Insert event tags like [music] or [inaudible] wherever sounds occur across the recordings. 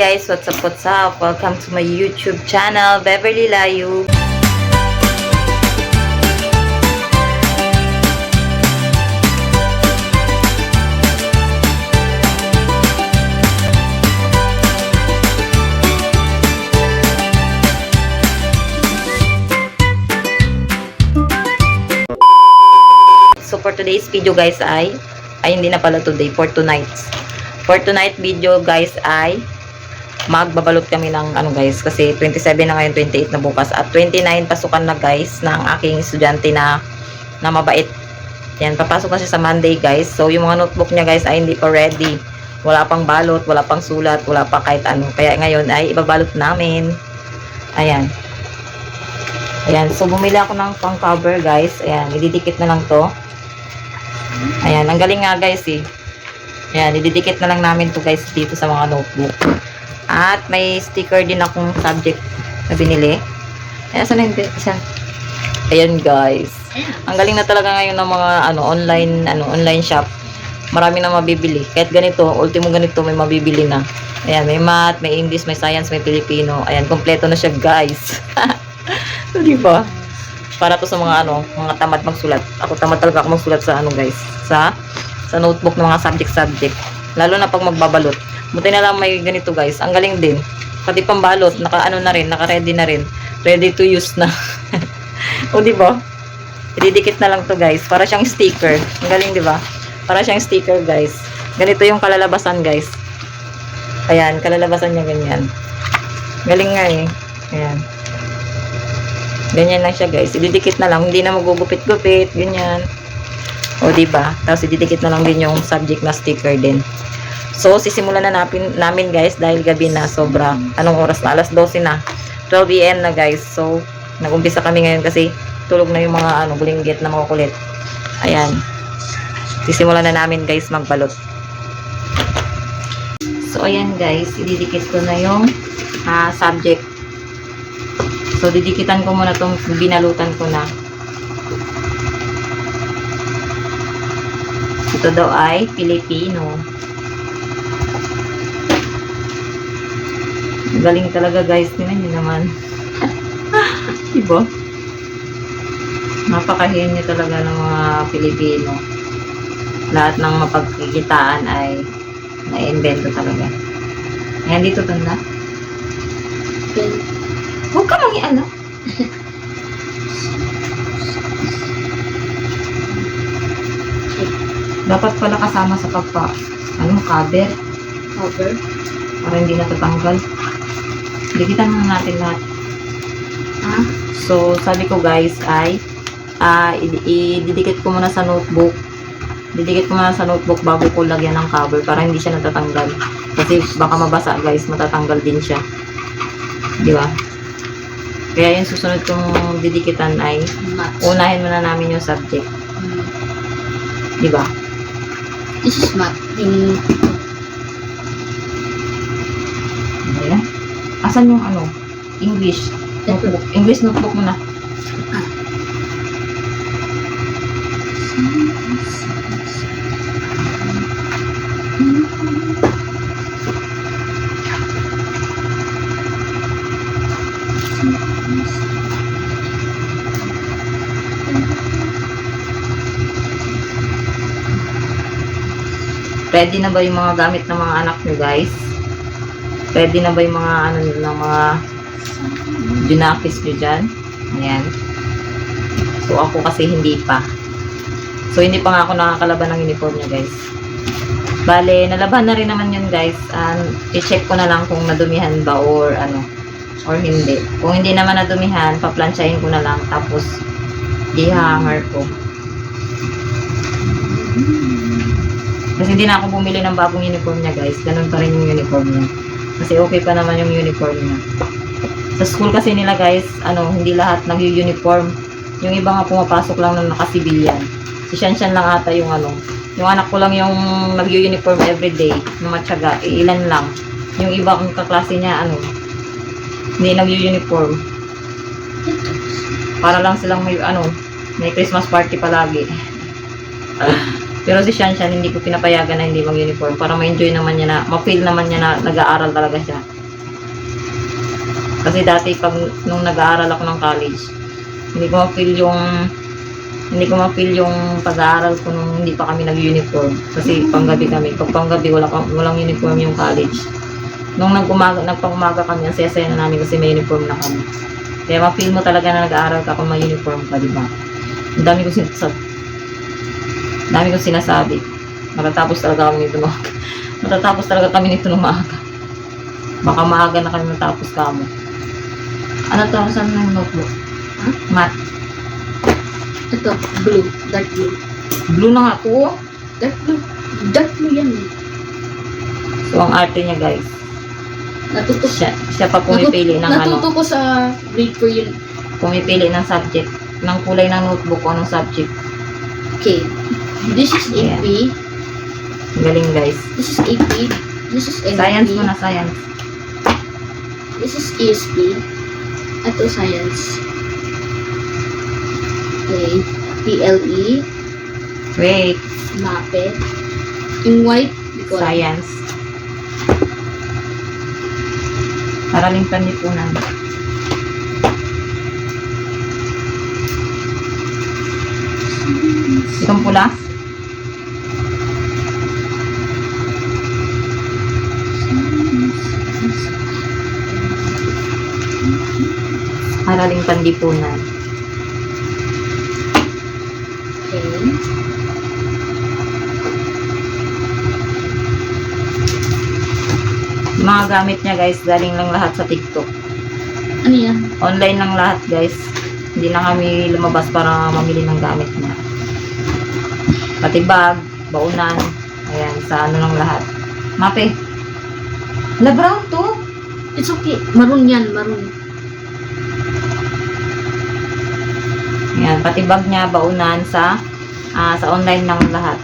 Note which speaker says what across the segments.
Speaker 1: guys, what's up, what's up? Welcome to my YouTube channel, Beverly Layu. So for today's video guys ay, ay hindi na pala today, for tonight's. For tonight video guys ay, magbabalot kami ng ano guys, kasi 27 na ngayon, 28 na bukas, at 29 pasukan na guys ng aking estudyante na, na mabait. Yan, papasok na siya sa Monday guys. So yung mga notebook niya guys ay hindi pa ready. Wala pang balot, wala pang sulat, wala pa kahit ano. Kaya ngayon ay ibabalot namin. Ayan. Ayan, so bumili ako ng pang cover guys. Ayan, ididikit na lang to. Ayan, ang galing nga guys eh. Ayan, ididikit na lang namin to guys dito sa mga notebook. At may sticker din akong subject na binili. Ayan, saan yung isa? Ayan guys. Ang galing na talaga ngayon ng mga ano online ano online shop. Marami na mabibili. Kahit ganito, ultimo ganito may mabibili na. Ayan, may math, may English, may science, may Filipino. Ayan, kompleto na siya guys. [laughs] di ba? para to sa mga ano, mga tamad magsulat. Ako tamad talaga ako magsulat sa ano guys, sa sa notebook ng mga subject subject. Lalo na pag magbabalot. Buti na lang may ganito guys. Ang galing din. Pati pambalot, naka ano na rin, naka ready na rin. Ready to use na. [laughs] o di ba? Ididikit na lang to guys. Para siyang sticker. Ang galing di ba? Para siyang sticker guys. Ganito yung kalalabasan guys. Ayan, kalalabasan niya ganyan. Galing nga eh. Ayan. Ganyan lang siya guys. Ididikit na lang. Hindi na magugupit-gupit. Ganyan. O diba? Tapos ididikit na lang din yung subject na sticker din. So, sisimulan na namin, namin guys dahil gabi na sobra. Anong oras na? Alas 12 na. 12 am na guys. So, nag-umpisa kami ngayon kasi tulog na yung mga ano, bulinggit na makukulit. Ayan. Sisimulan na namin guys magbalot. So, ayan guys. Ididikit ko na yung ah, subject So, didikitan ko muna itong binalutan ko na. Ito daw ay Filipino. Galing talaga guys. Tingnan nyo naman. [laughs] diba? Napakahiyan nyo talaga ng mga Pilipino. Lahat ng mapagkikitaan ay na-invento talaga. Ayan dito tanda. Huwag ka mangi ano. [laughs] Dapat pala kasama sa pagpa, ano, cover.
Speaker 2: Cover.
Speaker 1: Para hindi natatanggal. Dikitan muna natin lahat.
Speaker 2: Ah,
Speaker 1: So, sabi ko guys ay, ah, i- ididikit ko muna sa notebook. Didikit ko muna sa notebook bago ko lagyan ng cover para hindi siya natatanggal. Kasi baka mabasa guys, matatanggal din siya. Di ba? Kaya yung susunod kong didikitan ay unahin muna namin yung subject.
Speaker 2: Mm.
Speaker 1: Di ba?
Speaker 2: This is math. Yung
Speaker 1: Ayan. Asan yung ano? English. Notebook. English notebook muna. Ready na ba yung mga gamit ng mga anak nyo guys? Ready na ba yung mga ano ng mga junakis nyo dyan? Ayan. So ako kasi hindi pa. So hindi pa nga ako nakakalaban ng uniform niya guys. Bale, nalaban na rin naman yun guys. Um, i-check ko na lang kung nadumihan ba or ano or hindi. Kung hindi naman nadumihan, paplansyahin ko na lang tapos i-hanger ko. Kasi hindi na ako bumili ng bagong uniform niya guys. Ganun pa rin yung uniform niya. Kasi okay pa naman yung uniform niya. Sa school kasi nila guys, ano, hindi lahat nag-uniform. Yung iba nga pumapasok lang na nakasibilyan. Si Shanshan lang ata yung ano. Yung anak ko lang yung nag-uniform everyday na matyaga. Ilan lang. Yung iba ang kaklase niya, ano, hindi nag-uniform. Para lang silang may, ano, may Christmas party palagi. [laughs] Pero si Shanshan, hindi ko pinapayagan na hindi mag-uniform para ma-enjoy naman niya na, ma-feel naman niya na nag-aaral talaga siya. Kasi dati pag nung nag-aaral ako ng college, hindi ko ma-feel yung hindi ko ma-feel yung pag-aaral ko nung hindi pa kami nag-uniform. Kasi panggabi kami. Pag panggabi, wala, walang uniform yung college. Nung nag-umaga, nagpang-umaga kami, ang saya-saya na namin kasi may uniform na kami. Kaya ma-feel mo talaga na nag-aaral ka kung may uniform ka, di ba? Ang dami ko sinasabi. Dami ko sinasabi. Matatapos talaga kami nito ng [laughs] Matatapos talaga kami nito ng maaga. Baka maaga na kami matapos kamo. Ano to? Saan na yung notebook?
Speaker 2: Ha?
Speaker 1: Math.
Speaker 2: Ito, blue. Dark blue.
Speaker 1: Blue na nga to. oh.
Speaker 2: Dark blue. Dark blue yan eh.
Speaker 1: So, ang arte niya, guys.
Speaker 2: Natuto,
Speaker 1: Siya, siya pa pumipili ng ano.
Speaker 2: natuto ko sa grade 4 yun.
Speaker 1: Pumipili ng subject. Ng kulay ng notebook kung anong subject.
Speaker 2: Okay. This is
Speaker 1: Yeah.
Speaker 2: AP.
Speaker 1: Ang Galing, guys.
Speaker 2: This is AP. This is NP.
Speaker 1: Science mo na, science.
Speaker 2: This is ESP. Ito science. Okay. PLE.
Speaker 1: Wait.
Speaker 2: MAPE. Yung white, alam.
Speaker 1: Science. Paraling panlipunan. Itong pula? Paraling panlipunan.
Speaker 2: Okay.
Speaker 1: Mga gamit niya guys, galing lang lahat sa TikTok.
Speaker 2: Ano yan?
Speaker 1: Online lang lahat guys. Hindi na kami lumabas para mamili ng gamit niya. Pati bag, baunan, ayan, sa ano lang lahat. Mape. La brown to.
Speaker 2: It's okay. Maroon yan, maroon.
Speaker 1: Ayan, pati bag niya, baunan sa ah, sa online lang lahat.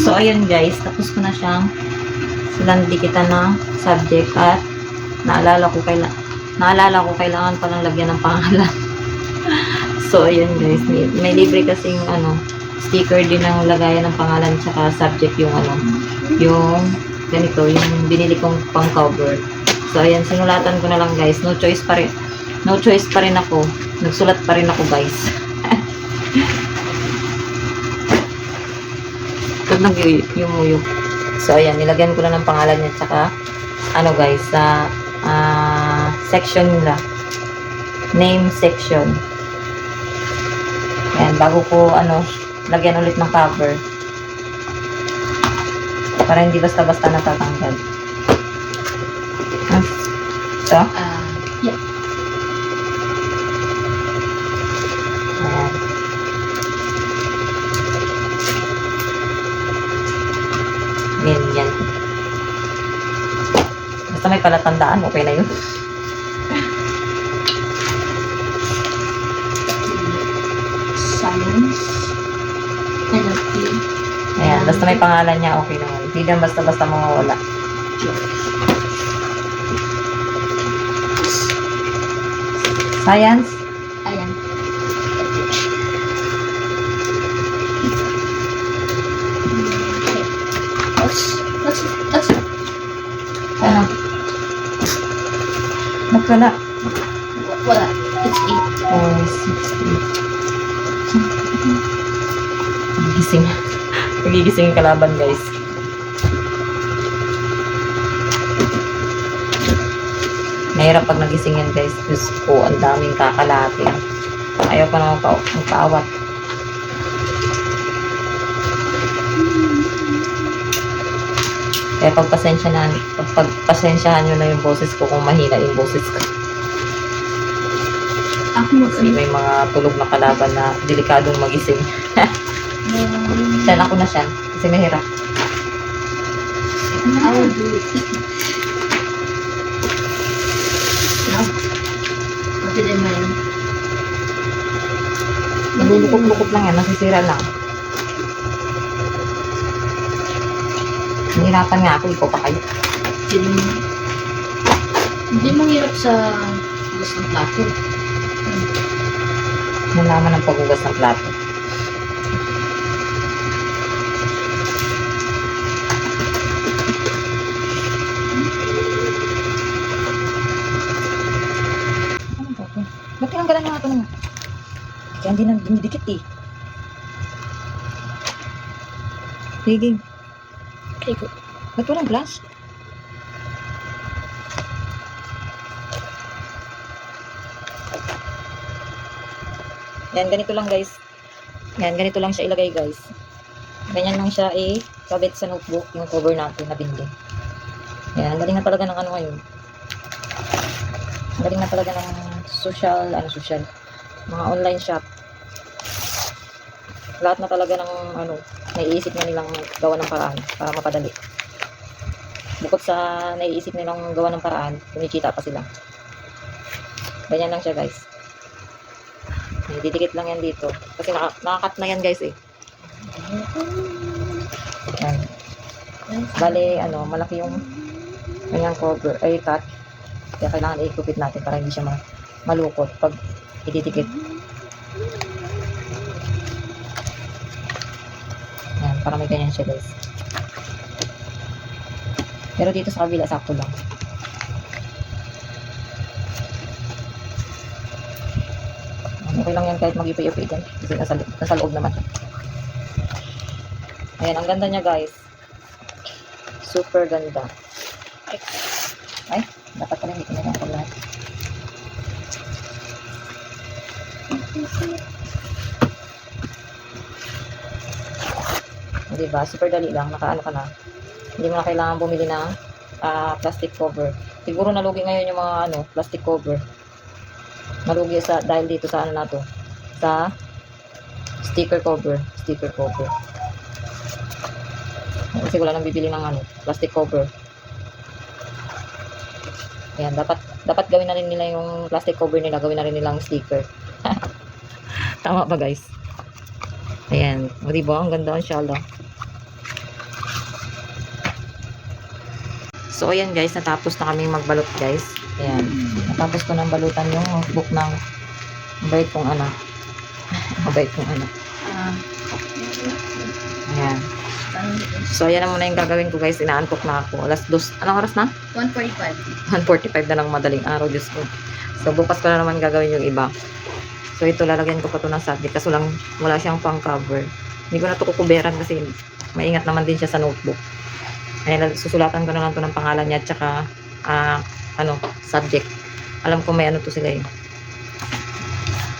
Speaker 1: So, ayun guys, tapos ko na siyang silang dikitan ng subject at naalala ko kaila naalala ko kailangan palang lagyan ng pangalan. [laughs] so, ayun guys, may, may libre kasing ano, sticker din ng lagayan ng pangalan tsaka subject yung ano, yung ganito, yung binili kong pang cover. So, ayan, sinulatan ko na lang guys. No choice pa rin. No choice pa rin ako. Nagsulat pa rin ako guys. [laughs] Ito nag yumuyo. So, ayan, nilagyan ko na ng pangalan niya. Tsaka, ano guys, sa ah, section nila. Name section. Ayan, bago ko, ano, lagyan ulit ng cover. Para hindi basta-basta natatanggal. Ito?
Speaker 2: Ah, yeah.
Speaker 1: Ayan. Yan, yan. Basta may palatandaan, okay na yun.
Speaker 2: Science. NLP.
Speaker 1: Ayan, basta may pangalan niya, okay na yun. Hindi lang basta-basta mawawala. Science?
Speaker 2: Ayan.
Speaker 1: Ano? Nagkala.
Speaker 2: wala. It's eight.
Speaker 1: 4, 6, 8. Gising. Nagigising yung kalaban, guys. Mahirap pag nagising yan, guys. Diyos ko, ang daming kakalatin. Ayaw pa naman pa magpaawat. Kaya pagpasensya na, pagpasensyahan nyo na yung boses ko kung mahina yung boses ko.
Speaker 2: Ako
Speaker 1: Kasi may mga tulog na kalaban na delikadong magising. [laughs] Siyan ako na siyan. Kasi mahirap.
Speaker 2: I will do it. Now, what did I mind?
Speaker 1: Nalulukot-lukot lang yan. Nasisira lang. Nahirapan nga ako. Ikaw pa kayo.
Speaker 2: Hindi, hindi mo hirap sa hugas ng plato.
Speaker 1: Nalaman ng paghugas ng plato. Hindi na dinidikit eh. Sige,
Speaker 2: go.
Speaker 1: Ba't walang flash? Yan, ganito lang guys. Yan, ganito lang siya ilagay guys. Ganyan lang siya eh, kabit sa notebook, yung cover natin na binili. Yan, galing na talaga ng ano ngayon. Galing na talaga ng social, ano social, mga online shop. Lahat na talaga ng ano, naiisip na nilang gawa ng paraan para mapadali. Bukod sa naiisip nilang gawa ng paraan, kumikita pa sila. Ganyan lang siya guys. May didikit lang yan dito. Kasi naka, nakakat na yan guys eh. Yan. Bale, ano, malaki yung kanyang cover, ay cut. Kaya kailangan i-kupit natin para hindi siya ma malukot pag ididikit. Yan, para may ganyan siya guys. Pero dito sa kabila, sakto lang. Okay lang yan kahit mag-ipi-ipi dyan. Kasi nasa, nasa loob naman. Ayan, ang ganda niya guys. Super ganda. Ay, dapat pala hindi ko na lang lahat. Diba? Super dali lang. Nakaano ka na. Hindi mo na kailangan bumili ng ah, plastic cover. Siguro nalugi ngayon yung mga ano, plastic cover. Nalugi sa dahil dito sa ano na to. Sa sticker cover. Sticker cover. Kasi wala nang bibili ng ano, plastic cover. Ayan, dapat dapat gawin na rin nila yung plastic cover nila, gawin na rin nilang sticker. [laughs] Tama ba guys? Ayan, o diba? Ang ganda ang shala. So, ayan guys, natapos na kami magbalot guys. Ayan, natapos ko nang balutan yung notebook ng mabait kong anak. [laughs] mabait kong anak. Ayan. So, ayan na muna yung gagawin ko guys. Inaantok na ako. Alas dos. Anong oras na?
Speaker 2: 145.
Speaker 1: 1.45 na ng madaling araw, Diyos ko. So, bukas ko na naman gagawin yung iba. So, ito, lalagyan ko pa ito ng subject. Kaso lang, wala siyang pang cover. Hindi ko na ito kukuberan kasi maingat naman din siya sa notebook. Ayan, susulatan ko na lang ito ng pangalan niya at saka, ah, ano, subject. Alam ko may ano to sila eh.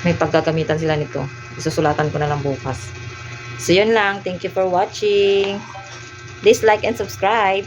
Speaker 1: May paggagamitan sila nito. Isusulatan ko na lang bukas. So, yun lang. Thank you for watching. Please like and subscribe.